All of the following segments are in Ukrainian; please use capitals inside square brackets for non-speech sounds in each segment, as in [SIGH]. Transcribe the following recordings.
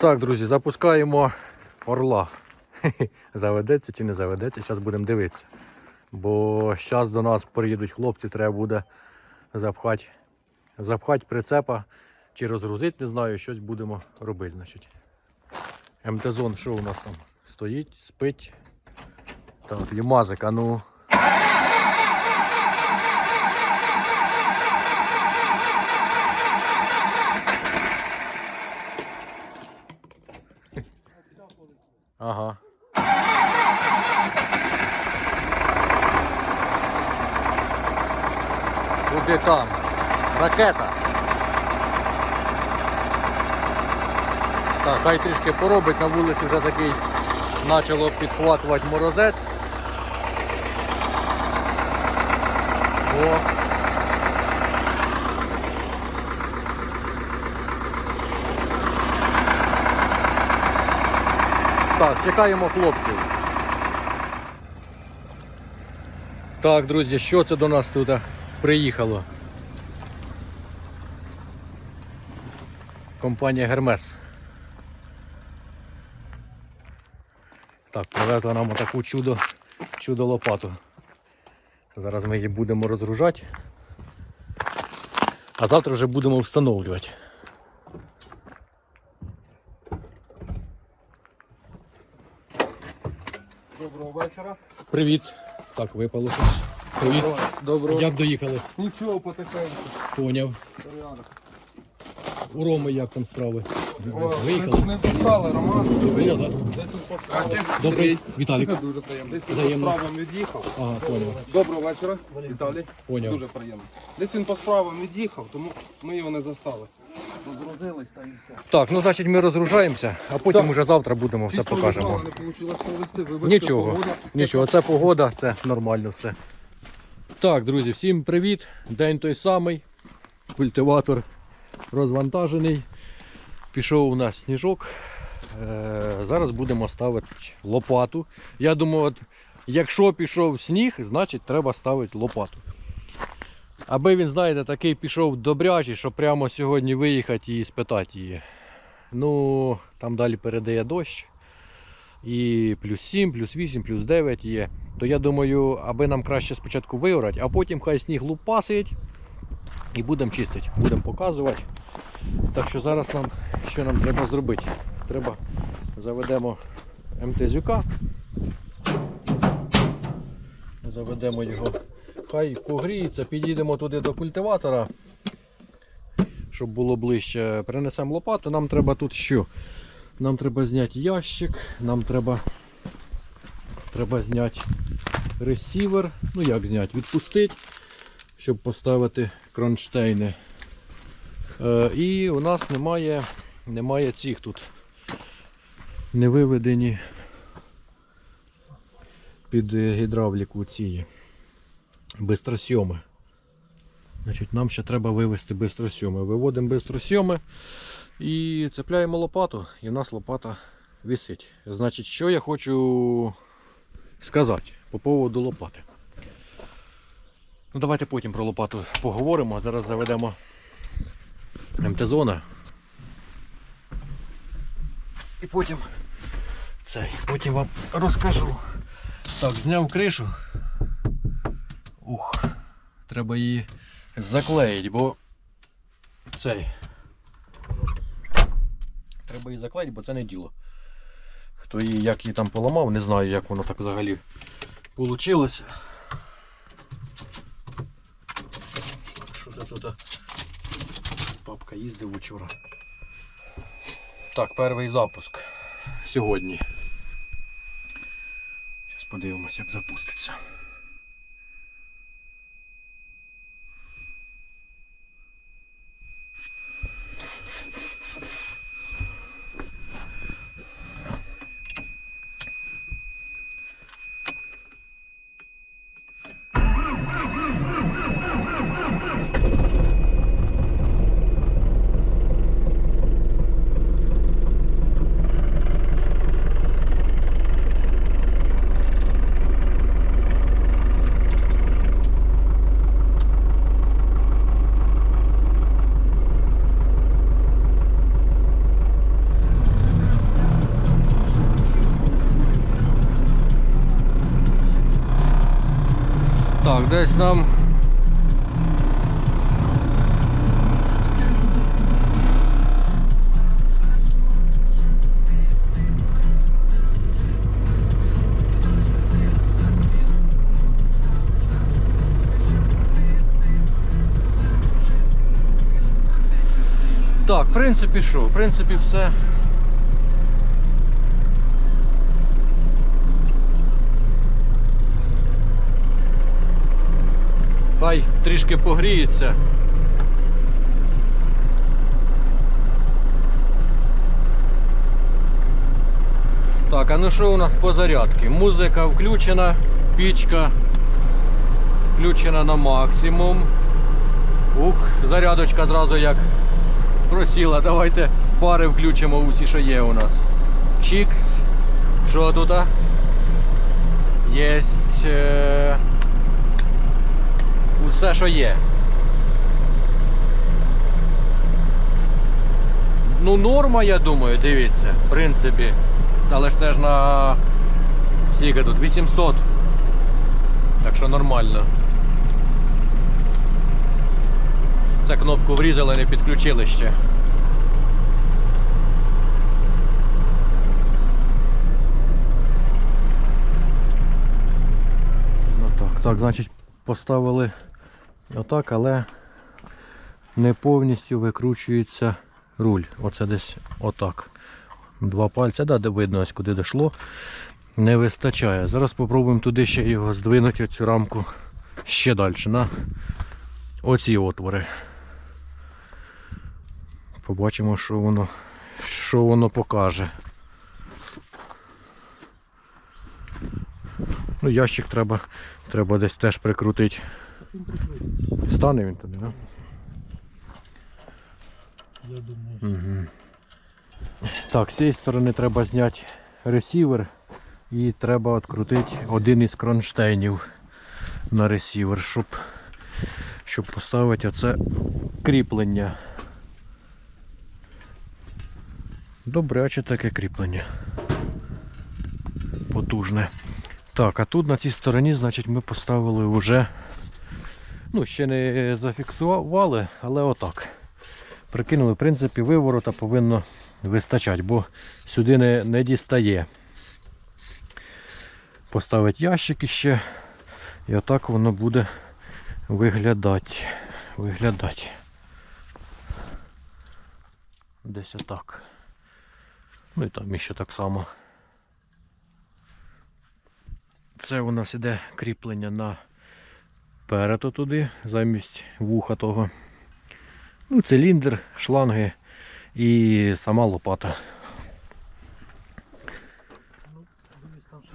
Так, друзі, запускаємо орла. [LAUGHS] Заведеться чи не заведеться, зараз будемо дивитися. Бо зараз до нас приїдуть хлопці, треба буде запхати, запхати прицепа чи розгрузити, не знаю, щось будемо робити. Значить. МТ-зон, що у нас там? Стоїть, спить. Так, Юмазик, а ну. Куди там? Ракета. Так, хай трішки поробить, на вулиці вже такий почало підхватувати морозець. О. Так, чекаємо хлопців. Так, друзі, що це до нас тут приїхало? Компанія Гермес. Так, привезла нам таку чудо, чудо лопату. Зараз ми її будемо розгружати. А завтра вже будемо встановлювати. Доброго вечора. Привіт. Так, випало щось. Привіт. Доброго. Як доїхали? Нічого потихеньку. Поняв. У Роми як там справи? О, Виїхали? Не, застали, Роман. Виїхали, так? Десь він по справам. Добрий. Віталік. Дуже приємно. Десь він Взаємно. по справам від'їхав. Ага, поняв. Доброго вечора, Віталій. Поняв. Дуже приємно. Десь він по справам від'їхав, тому ми його не застали. Розгрузились та і все. Так, ну значить ми розгружаємося, а потім Так. уже завтра будемо все Чисто покажемо. Не вийшло. Вибачте, Нічого, погода. нічого, це погода, це нормально все. Так, друзі, всім привіт. День той самий. Культиватор розвантажений. Пішов у нас сніжок. Е, зараз будемо ставити лопату. Я думаю, от, якщо пішов сніг, значить треба ставити лопату. Аби він, знаєте, такий пішов добрячий, що прямо сьогодні виїхати і спитати її. Ну, там далі передає дощ і плюс 7, плюс 8, плюс 9 є. То я думаю, аби нам краще спочатку виорати, а потім хай сніг лупасить і будемо чистити, будемо показувати. Так що зараз нам що нам треба зробити? Треба заведемо МТЗюка. Заведемо його. Хай погріється, підійдемо туди до культиватора, щоб було ближче. Принесемо лопату. Нам треба тут що? Нам треба зняти ящик, нам треба, треба зняти ресівер. Ну як зняти? Відпустити, щоб поставити кронштейни. Е, і у нас немає, немає цих тут не виведені під гідравліку ці бистросйоми. Значить, нам ще треба вивести бистросйоми. Виводимо бистросйоми. І цепляємо лопату, і в нас лопата висить. Значить, що я хочу сказати по поводу лопати. Ну, Давайте потім про лопату поговоримо. Зараз заведемо МТ-зона. І потім цей, потім вам розкажу. Так, зняв кришу. Ух, треба її заклеїти, бо цей. Треба її заклеїти, бо це не діло. Хто її, як її там поламав, не знаю, як воно так взагалі вийшло. Що це тут? Папка їздив вчора. Так, перший запуск сьогодні. Зараз подивимось, як запуститься. Так, десь нам. Так, в принципі, що? В принципі, все. Хай трішки погріється. Так, а ну що у нас по зарядці? Музика включена, пічка включена на максимум. Ух, зарядочка зразу як просіла. Давайте фари включимо усі, що є у нас. Чікс. Що тут? Єсть. Усе, що є. Ну, норма, я думаю, дивіться, в принципі. Але ж це ж на скільки тут? 800. Так що нормально. Це кнопку врізали, не підключили ще. Ну так, так, значить, поставили отак, але не повністю викручується руль. Оце десь отак. Два пальця, да, де видно ось куди дійшло. Не вистачає. Зараз спробуємо туди ще його здвинути, цю рамку ще далі на оці отвори. Побачимо, що воно, що воно покаже. Ну, ящик треба, треба десь теж прикрутити. Стане він туди, так? Я думаю. Угу. Так, з цієї сторони треба зняти ресівер і треба відкрутити один із кронштейнів на ресівер, щоб, щоб поставити оце кріплення. Добряче таке кріплення. Потужне. Так, а тут на цій стороні, значить, ми поставили вже, ну, ще не зафіксували, але отак. Прикинули, в принципі, виворота повинно вистачати, бо сюди не, не дістає. Поставити ящики ще. І отак воно буде виглядати. Виглядати. Десь отак. Ну і там іще так само. Це у нас іде кріплення на перето туди, замість вуха того. Ну, циліндр, шланги і сама лопата.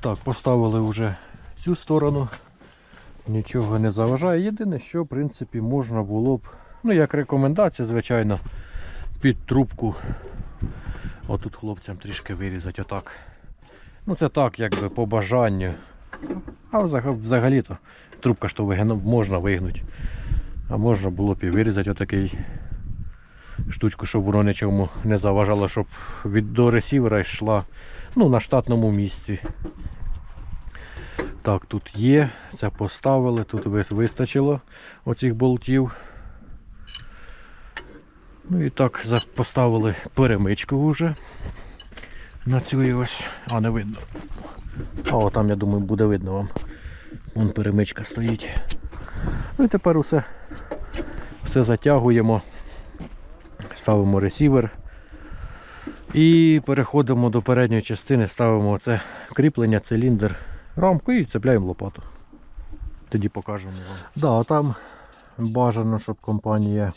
Так, поставили вже цю сторону. Нічого не заважає. Єдине, що в принципі можна було б, ну як рекомендація, звичайно, під трубку. Отут хлопцям трішки вирізати отак. Ну це так, якби по бажанню. А взагалі-то трубка ж то вигину- можна вигнути. А можна було б і вирізати отакий штучку, щоб воно нічому не заважало, щоб до ресівера йшла ну, на штатному місці. Так, тут є, це поставили, тут вис- вистачило оцих болтів. Ну і так поставили перемичку вже на цю ось. А, не видно. А там, я думаю, буде видно вам. Вон перемичка стоїть. Ну і тепер усе, все затягуємо, ставимо ресівер і переходимо до передньої частини, ставимо це кріплення, циліндр, рамку і цепляємо лопату. Тоді покажемо вам. Да, там бажано, щоб компанія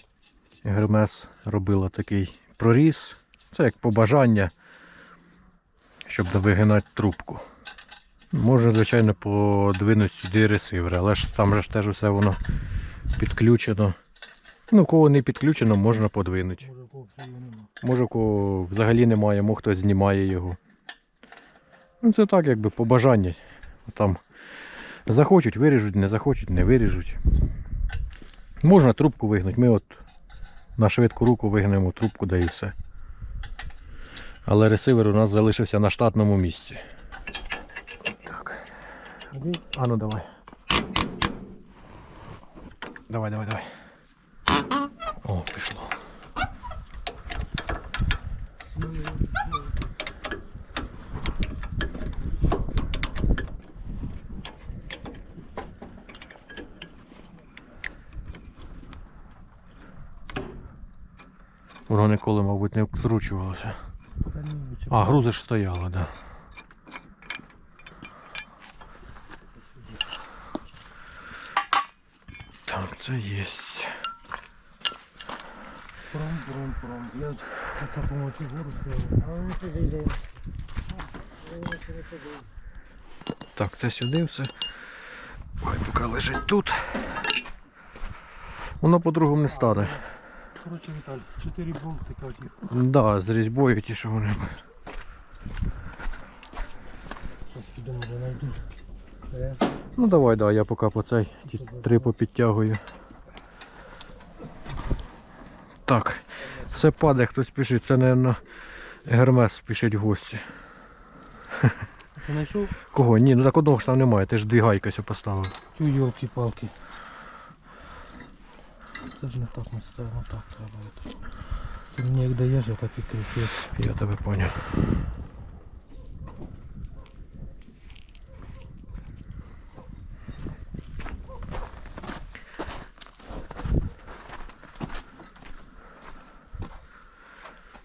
Hermes робила такий проріз. Це як побажання, щоб вигинати трубку. Можна, звичайно, подвинути сюди ресивер, але ж там же ж теж усе воно підключено. Ну, кого не підключено, можна подвинути. Може кого. Може, взагалі немає, мо хтось знімає його. Ну, це так, якби по бажанню. Там захочуть, виріжуть, не захочуть, не виріжуть. Можна трубку вигнути. Ми от на швидку руку вигнемо трубку, да і все. Але ресивер у нас залишився на штатному місці. Так. А ну давай. Давай, давай, давай. О, пішло. Воно ніколи, мабуть, не вкручувалося. А, грузи ж стояла, да. Так, це є. Пром, пром, пром. Я це помочу гору стояв. А туди йде. Туди. Так, це сюди все. Ой, поки лежить тут. Воно по-другому не стане. Коротше, Віталь, чотири болтика отих. Да, з різьбою ті, що вони. Зараз підемо вже знайду. Ну давай, да, я поки по цей ті три попідтягую. Так, все падає, хтось пишить, це, мабуть, Гермес спішить в гості. Ти знайшов Кого? Ні, ну так одного ж там немає, ти ж дві гайки ось поставив. цю йолки-палки. Це ж не так не ставимо, так треба. Ти мені як даєш, я так і кричу. Я тебе поняв.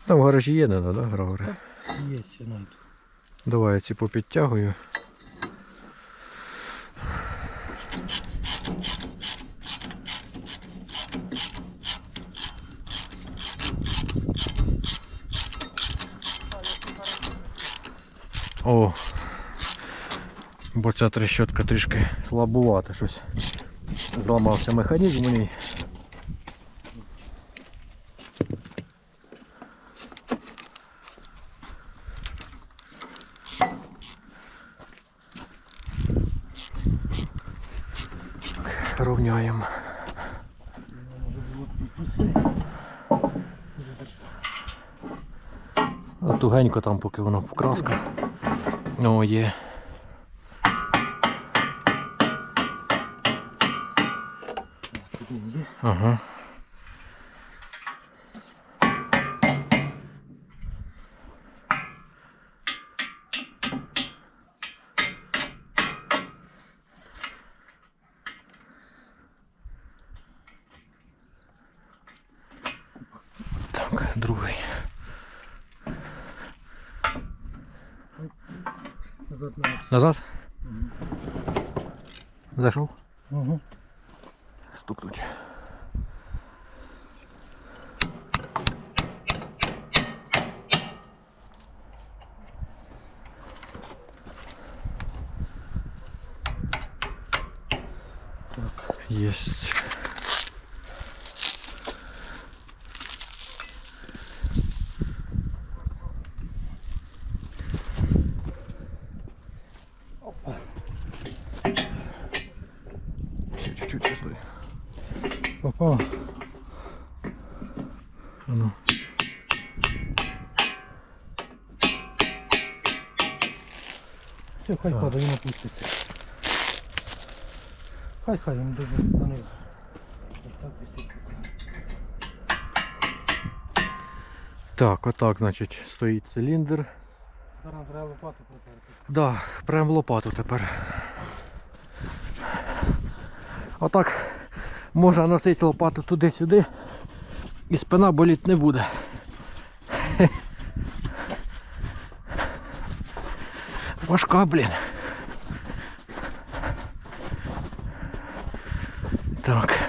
Там в гаражі є, не да, гравери? Є, ще знайду. Давай я ці попідтягую. О! Бо ця трещотка трішки слабувата щось. Зламався механізм у ній. Рівняємо. Може було тут це. А тугенько там, поки воно вкраска. О. Є. Ага. Угу. Стукнуть. Так. Есть. Все, хай Так. падає, він опуститься. Хай, хай, він дуже на них. Так отак, значить, стоїть циліндр. Зараз нам треба лопату протерти. Да, прям лопату тепер. Отак можна носити лопату туди-сюди і спина боліти не буде. Важка, блін. Так.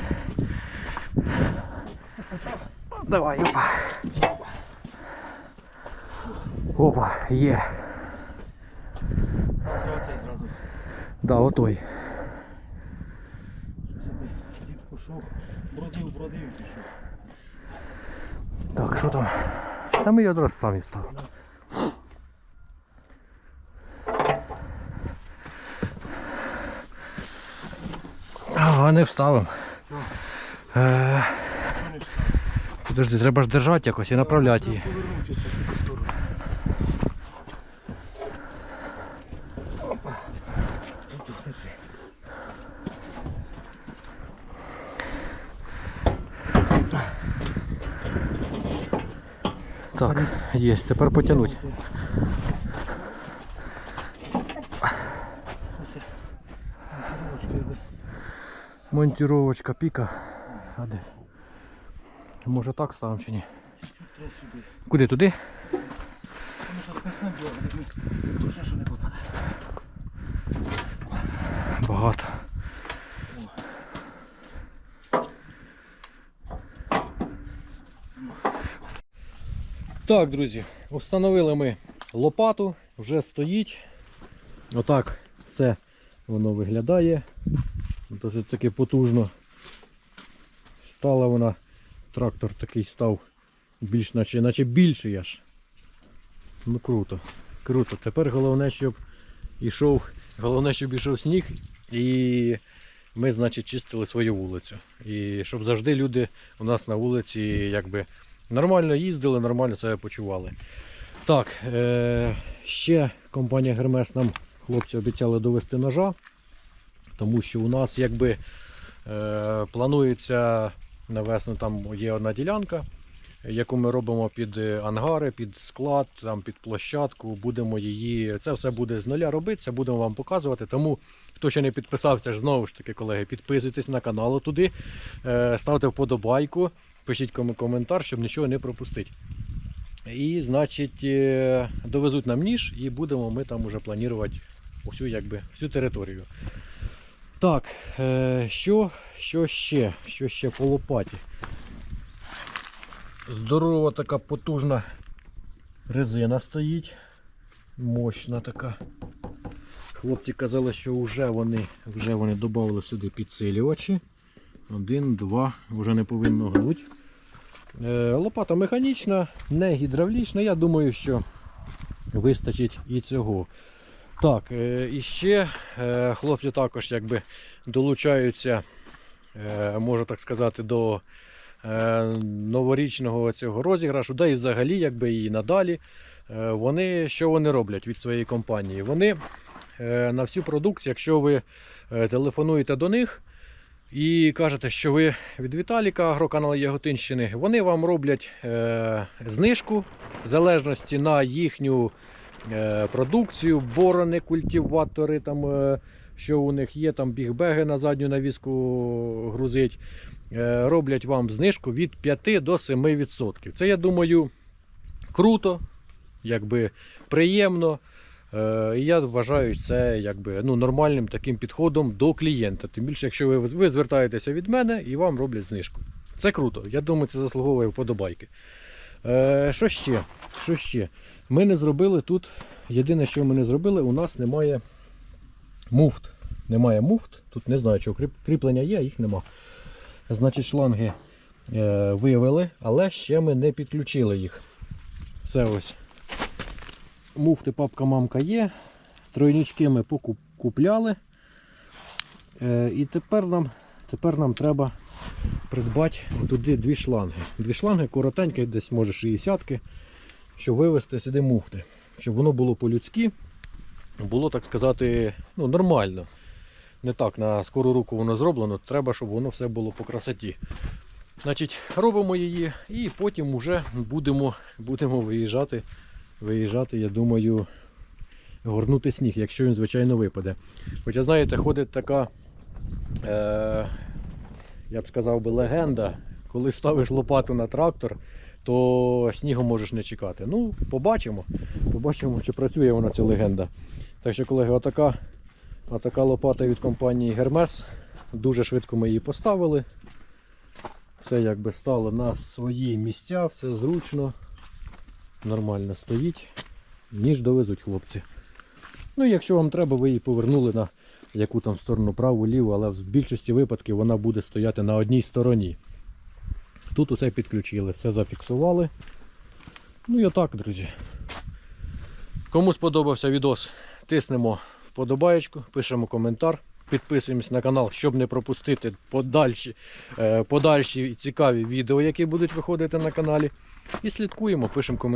Давай, опа. Опа, є. Треба цей зразу. Да, отой. Що собі дід пішов. Бродив, бродив і пішов. Так, що там? Та ми її одразу самі ставимо. Ага, не вставим Е, Подожди, треба ж держати якось і направляти її. Так, є, тепер потягнути. Монтіровочка піка. А де? Може так ставимо чи ні? Куди туди? Точно, що не попаде. Багато. Так, друзі, встановили ми лопату, вже стоїть. Отак все воно виглядає. Досить таки потужно. Стала вона, трактор такий став більш наче, наче більший аж. Ну круто, круто. Тепер головне, щоб ішов, головне, щоб ішов сніг і ми, значить, чистили свою вулицю. І щоб завжди люди у нас на вулиці якби нормально їздили, нормально себе почували. Так, е- ще компанія Гермес нам хлопці обіцяли довести ножа, тому що у нас якби е- планується навесно там є одна ділянка, яку ми робимо під е, ангари, під склад, там під площадку. Будемо її. Це все буде з нуля робитися, будемо вам показувати. Тому хто ще не підписався, знову ж таки, колеги, підписуйтесь на канал туди, е, ставте вподобайку, пишіть коментар, щоб нічого не пропустити. І, значить, е, довезуть нам ніж і будемо ми там уже планувати усю, якби, всю територію. Так, е, що, що ще? Що ще по лопаті? Здорова така потужна резина стоїть. Мощна така. Хлопці казали, що вже вони, вже вони додали сюди підсилювачі. Один, два, вже не повинно гнути. Е, лопата механічна, не гідравлічна. Я думаю, що вистачить і цього. Так, е, і ще е, хлопці також якби долучаються, е, можу так сказати, до новорічного цього розіграшу, да і взагалі, якби і надалі. Вони що вони роблять від своєї компанії? Вони на всю продукцію, якщо ви телефонуєте до них і кажете, що ви від Віталіка, агроканал Яготинщини, вони вам роблять знижку в залежності на їхню продукцію, борони, культиватори, там, е, що у них є, там бігбеги на задню навіску грузить. Е, роблять вам знижку від 5 до 7%. Це, я думаю, круто, якби приємно. Е, І я вважаю це якби, ну, нормальним таким підходом до клієнта. Тим більше, якщо ви, ви звертаєтеся від мене і вам роблять знижку. Це круто. Я думаю, це заслуговує вподобайки. Е, що ще? Що ще? Ми не зробили тут. Єдине, що ми не зробили, у нас немає муфт. Немає муфт. Тут не знаю, чого кріплення є, а їх нема. Значить, шланги е, вивели, але ще ми не підключили їх. Це ось. Муфти папка-мамка є. Тройнички ми покупляли. Е, і тепер нам, тепер нам треба придбати туди дві шланги. Дві шланги коротенькі, десь може 60 щоб вивезти сюди муфти. Щоб воно було по-людськи, було, так сказати, ну, нормально. Не так на скору руку воно зроблено, треба, щоб воно все було по красоті. Значить, робимо її і потім вже будемо, будемо виїжджати, виїжджати, я думаю, горнути сніг, якщо він, звичайно, випаде. Хоча, знаєте, ходить така, е, я б сказав би, легенда, коли ставиш лопату на трактор, то снігу можеш не чекати. Ну, побачимо. Побачимо, чи працює вона ця легенда. Так що, колеги, отака, отака лопата від компанії Hermes. Дуже швидко ми її поставили. Все якби стало на свої місця, все зручно. Нормально стоїть. Ніж довезуть хлопці. Ну, якщо вам треба, ви її повернули на яку там сторону праву, ліву, але в більшості випадків вона буде стояти на одній стороні. Тут усе підключили, все зафіксували. Ну і отак, друзі. Кому сподобався відос, тиснемо вподобаєчку, пишемо коментар, підписуємось на канал, щоб не пропустити подальші, е, подальші цікаві відео, які будуть виходити на каналі. І слідкуємо, пишемо коментар.